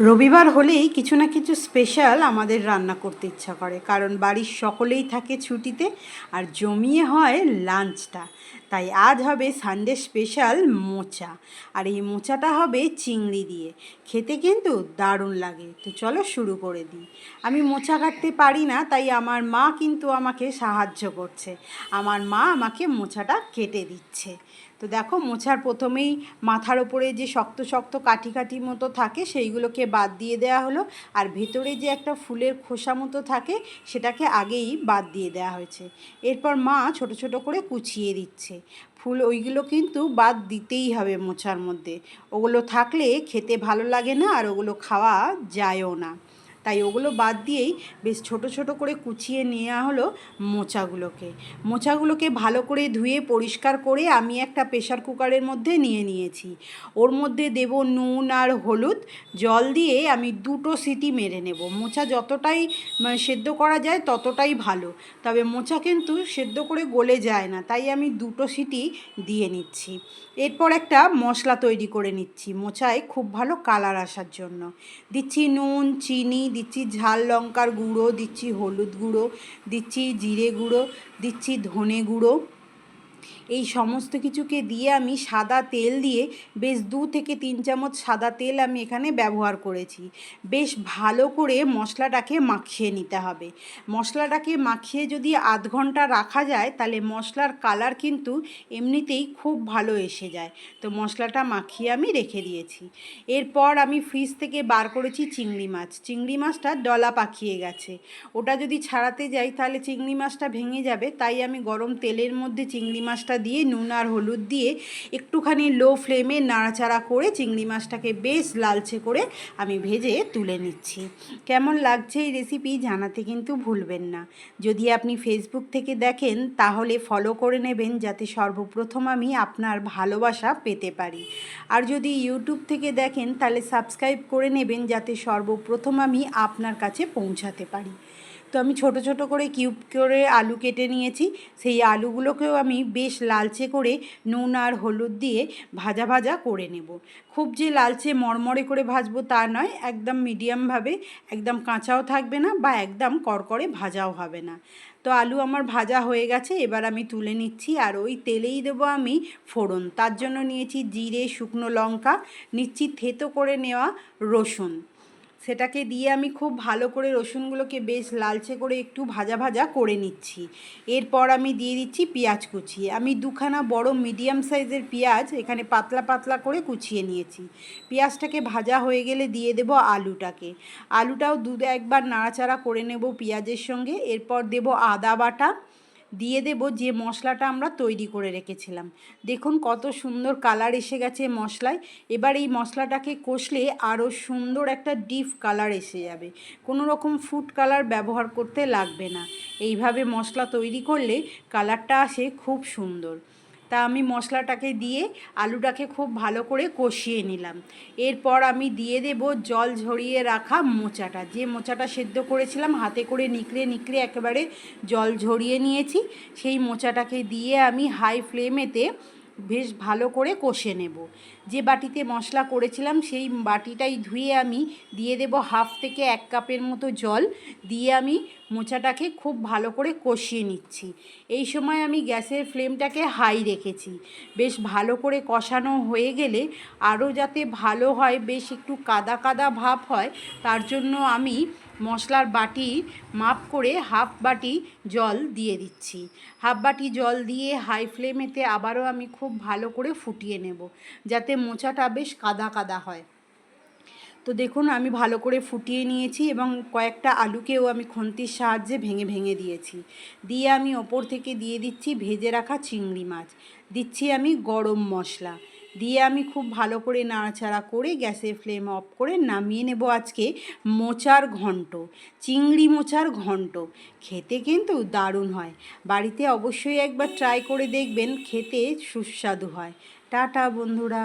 রবিবার হলেই কিছু না কিছু স্পেশাল আমাদের রান্না করতে ইচ্ছা করে। কারণ বাড়ির সকলেই থাকে ছুটিতে আর জমিয়ে হয় লাঞ্চটা তাই আজ হবে সানডে স্পেশাল মোচা। আর এই মোচাটা হবে চিংড়ি দিয়ে। খেতে কিন্তু দারুণ লাগে। তো চলো শুরু করে দিই। আমি মোচা কাটতে পারি না, তাই আমার মা কিন্তু আমাকে সাহায্য করছে। আমার মা আমাকে মোচাটা কেটে দিচ্ছে। তো দেখো, মোছার প্রথমেই মাথার ওপরে যে শক্ত শক্ত কাঠি কাঠি মতো থাকে, সেইগুলোকে বাদ দিয়ে দেওয়া হলো। আর ভেতরে যে একটা ফুলের খোসা মতো থাকে, সেটাকে আগেই বাদ দিয়ে দেওয়া হয়েছে। এরপর মা ছোট ছোট করে কুচিয়ে দিচ্ছে। ফুল ওইগুলো কিন্তু বাদ দিতেই হবে মোছার মধ্যে। ওগুলো থাকলে খেতে ভালো লাগে না, আর ওগুলো খাওয়া যায়ও না। তাই ওগুলো বাদ দিয়েই বেশ ছোট ছোট করে কুচিয়ে নেওয়া হলো মোচাগুলোকে। মোচাগুলোকে ভালো করে ধুয়ে পরিষ্কার করে আমি একটা প্রেশার কুকারের মধ্যে নিয়ে নিয়েছি। ওর মধ্যে দেব নুন আর হলুদ, জল দিয়ে আমি দুটো সিটি মেরে নেব। মোচা যতটাই মানে সেদ্ধ করা যায় ততটাই ভালো। তবে মোচা কিন্তু সেদ্ধ করে গলে যায় না, তাই আমি দুটো সিটি দিয়ে নিচ্ছি। এরপর একটা মশলা তৈরি করে নিচ্ছি মোচায় খুব ভালো কালার আসার জন্য। দিচ্ছি নুন, চিনি দিচ্ছি ঝাল লঙ্কার গুঁড়ো দিচ্ছি হলুদ গুঁড়ো দিচ্ছি জিরে গুঁড়ো দিচ্ছি ধনে গুঁড়ো। এই সমস্ত কিছুকে দিয়ে আমি সাদা তেল দিয়ে বেশ দু থেকে তিন চামচ সাদা তেল আমি এখানে ব্যবহার করেছি। বেশ ভালো করে মশলাটাকে মাখিয়ে নিতে হবে। মশলাটাকে মাখিয়ে যদি আধ ঘণ্টা রাখা যায়, তাহলে মশলার কালার কিন্তু এমনিতেই খুব ভালো এসে যায়। তো মশলাটা মাখিয়ে আমি রেখে দিয়েছি। এরপর আমি ফ্রিজ থেকে বার করেছি চিংড়ি মাছ। চিংড়ি মাছটা ডলা পাকিয়ে গেছে। ওটা যদি ছাড়াতে যাই, তাহলে চিংড়ি মাছটা ভেঙে যাবে। তাই আমি গরম তেলের মধ্যে চিংড়ি মাছটা দিয়ে নুন আর হলুদ দিয়ে একটুখানি লো ফ্লেমে নাড়াচাড়া করে চিংড়ি মাছটাকে বেশ লালচে করে আমি ভেজে তুলে নিচ্ছি। কেমন লাগছে এই রেসিপি জানাতে কিন্তু ভুলবেন না। যদি আপনি ফেসবুক থেকে দেখেন, তাহলে ফলো করে নেবেন যাতে সর্বপ্রথম আমি আপনার ভালোবাসা পেতে পারি। আর যদি ইউটিউব থেকে দেখেন, তাহলে সাবস্ক্রাইব করে নেবেন যাতে সর্বপ্রথম আমি আপনার কাছে পৌঁছাতে পারি। তো আমি ছোট ছোট করে কিউব করে আলু কেটে নিয়েছি। সেই আলুগুলোকেও আমি বেশ লালচে করে নুন আর হলুদ দিয়ে ভাজা ভাজা করে নেব। খুব যে লালচে মরমরে করে ভাজবো তা নয়, একদম মিডিয়ামভাবে একদম কাঁচাও থাকবে না বা একদম করকরে ভাজাও হবে না। তো আলু আমার ভাজা হয়ে গেছে, এবার আমি তুলে নিচ্ছি আর ওই তেলেই দেবো আমি ফোড়ন। তার জন্য নিয়েছি জিরে, শুকনো লঙ্কা, নিচ্ছি থেতো করে নেওয়া রসুন। সেটাকে দিয়ে আমি খুব ভালো করে রসুনগুলোকে বেশ লালচে করে একটু ভাজা ভাজা করে নিচ্ছি। এরপর আমি দিয়ে দিচ্ছি পেঁয়াজ কুচিয়ে আমি দুখানা বড় মিডিয়াম সাইজের পেঁয়াজ এখানে পাতলা পাতলা করে কুচিয়ে নিয়েছি। পেঁয়াজটাকে ভাজা হয়ে গেলে দিয়ে দেব আলুটাকে। আলুটাও দু একবার নাড়াচাড়া করে নেব পেঁয়াজের সঙ্গে। এরপর দেব আদা বাটা। দিয়ে দেব যে মশলাটা আমরা তৈরি করে রেখেছিলাম। দেখুন কত সুন্দর কালার এসে গেছে মশলায়। এবার এই মশলাটাকে কষলে আরও সুন্দর একটা ডিপ কালার এসে যাবে। কোনো রকম ফুড কালার ব্যবহার করতে লাগবে না। এইভাবে মশলা তৈরি করলে কালারটা আসে খুব সুন্দর। তা আমি মশলাটাকে দিয়ে আলুটাকে খুব ভালো করে কষিয়ে নিলাম। এরপর আমি দিয়ে দেব জল ঝরিয়ে রাখা মোচাটা। যে মোচাটা সেদ্ধ করেছিলাম, হাতে করে নিকড়ে নিকড়ে একেবারে জল ঝরিয়ে নিয়েছি, সেই মোচাটাকে দিয়ে আমি হাই ফ্লেমেতে বেশ ভালো করে কষে নেব। যে বাটিতে মশলা করেছিলাম, সেই বাটিটাই ধুয়ে আমি দিয়ে দেব হাফ থেকে এক কাপের মতো জল। দিয়ে আমি মোচাটাকে খুব ভালো করে কষিয়ে নিচ্ছি। এই সময় আমি গ্যাসের ফ্লেমটাকে হাই রেখেছি। বেশ ভালো করে কষানো হয়ে গেলে আরও যাতে ভালো হয়, বেশ একটু কাদা কাদা ভাব হয়, তার জন্য আমি মশলার বাটি মাপ করে হাফ বাটি জল দিয়ে দিচ্ছি। হাফ বাটি জল দিয়ে হাই ফ্লেমেতে আবারও আমি খুব ভালো করে ফুটিয়ে নেব, যাতে মোচাটা বেশ কাদা কাদা হয়। তো দেখুন, আমি ভালো করে ফুটিয়ে নিয়েছি এবং কয়েকটা আলুকেও আমি খন্তির সাহায্যে ভেঙে ভেঙে দিয়েছি। দিয়ে আমি ওপর থেকে দিয়ে দিচ্ছি ভেজে রাখা চিংড়ি মাছ। দিচ্ছি আমি গরম মশলা। দিয়ে আমি খুব ভালো করে নাড়াচাড়া করে গ্যাসের ফ্লেম অফ করে নামিয়ে নেব আজকে মোচার ঘন্ট। চিংড়ি মোচার ঘন্ট। খেতে কিন্তু দারুণ হয়। বাড়িতে অবশ্যই একবার ট্রাই করে দেখবেন, খেতে সুস্বাদু হয়। টাটা, বন্ধুরা।